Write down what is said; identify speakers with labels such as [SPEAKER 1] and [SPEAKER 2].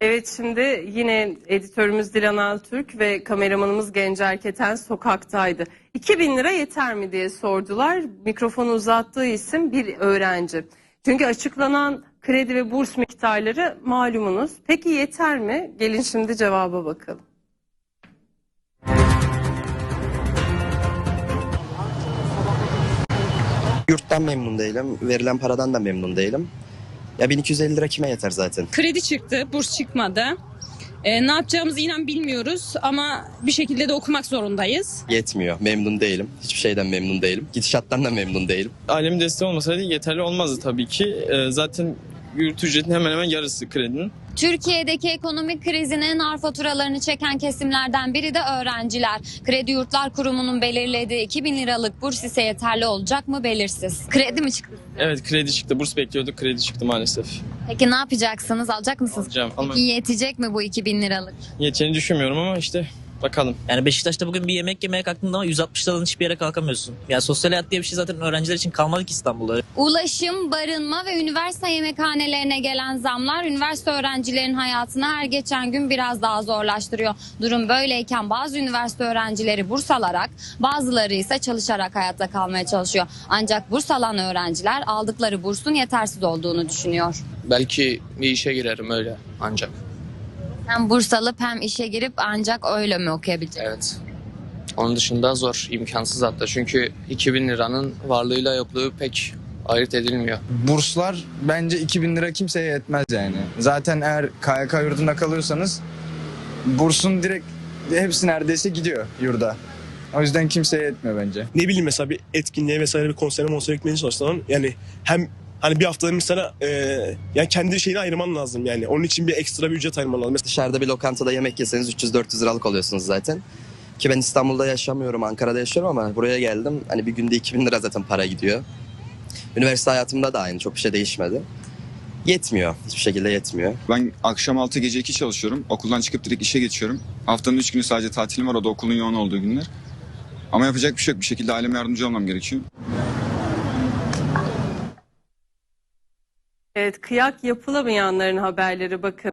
[SPEAKER 1] Evet şimdi yine editörümüz Dilan Altürk ve kameramanımız Gencer Keten sokaktaydı. 2000 lira yeter mi diye sordular. Mikrofonu uzattığı isim bir öğrenci. Çünkü açıklanan kredi ve burs miktarları malumunuz. Peki yeter mi? Gelin şimdi cevaba bakalım.
[SPEAKER 2] Yurttan memnun değilim. Verilen paradan da memnun değilim. Ya 1250 lira kime yeter zaten?
[SPEAKER 3] Kredi çıktı, burs çıkmadı. Ee, ne yapacağımızı inan bilmiyoruz ama bir şekilde de okumak zorundayız.
[SPEAKER 2] Yetmiyor. Memnun değilim. Hiçbir şeyden memnun değilim. Gidişattan da memnun değilim.
[SPEAKER 4] Ailemin desteği olmasaydı yeterli olmazdı tabii ki. Ee, zaten yurt ücretinin hemen hemen yarısı kredinin.
[SPEAKER 5] Türkiye'deki ekonomik krizinin nar faturalarını çeken kesimlerden biri de öğrenciler. Kredi Yurtlar Kurumu'nun belirlediği 2000 liralık burs ise yeterli olacak mı belirsiz. Kredi mi çıktı?
[SPEAKER 4] Evet kredi çıktı. Burs bekliyorduk. Kredi çıktı maalesef.
[SPEAKER 5] Peki ne yapacaksınız? Alacak mısınız?
[SPEAKER 4] Alacağım.
[SPEAKER 5] Peki yetecek mi bu 2000 liralık?
[SPEAKER 4] Yeteceğini düşünmüyorum ama işte bakalım.
[SPEAKER 6] Yani Beşiktaş'ta bugün bir yemek yemeye kalktığında ama 160 liradan hiçbir yere kalkamıyorsun. Yani sosyal hayat diye bir şey zaten öğrenciler için kalmadı ki İstanbul'da.
[SPEAKER 5] Ulaşım, barınma ve üniversite yemekhanelerine gelen zamlar üniversite öğrencilerin hayatını her geçen gün biraz daha zorlaştırıyor. Durum böyleyken bazı üniversite öğrencileri burs alarak bazıları ise çalışarak hayatta kalmaya çalışıyor. Ancak burs alan öğrenciler aldıkları bursun yetersiz olduğunu düşünüyor.
[SPEAKER 7] Belki bir işe girerim öyle ancak.
[SPEAKER 5] Hem burs alıp hem işe girip ancak öyle mi okuyabilecek?
[SPEAKER 7] Evet. Onun dışında zor, imkansız hatta. Çünkü 2000 liranın varlığıyla yokluğu pek ayırt edilmiyor.
[SPEAKER 8] Burslar bence 2000 lira kimseye yetmez yani. Zaten eğer KYK yurdunda kalıyorsanız bursun direkt hepsi neredeyse gidiyor yurda. O yüzden kimseye yetmiyor bence.
[SPEAKER 9] ne bileyim mesela bir etkinliğe vesaire bir konsere monsere gitmeye çalışsan yani hem hani bir haftada mesela e, yani kendi şeyini ayırman lazım yani. Onun için bir ekstra bir ücret ayırman lazım. Mesela
[SPEAKER 2] Dışarıda bir lokantada yemek yeseniz 300-400 liralık oluyorsunuz zaten. Ki ben İstanbul'da yaşamıyorum, Ankara'da yaşıyorum ama buraya geldim. Hani bir günde 2000 lira zaten para gidiyor. Üniversite hayatımda da aynı. Çok bir şey değişmedi. Yetmiyor. Hiçbir şekilde yetmiyor.
[SPEAKER 10] Ben akşam 6 gece 2 çalışıyorum. Okuldan çıkıp direkt işe geçiyorum. Haftanın 3 günü sadece tatilim var. O da okulun yoğun olduğu günler. Ama yapacak bir şey yok. Bir şekilde aileme yardımcı olmam gerekiyor.
[SPEAKER 1] Evet kıyak yapılamayanların haberleri bakın.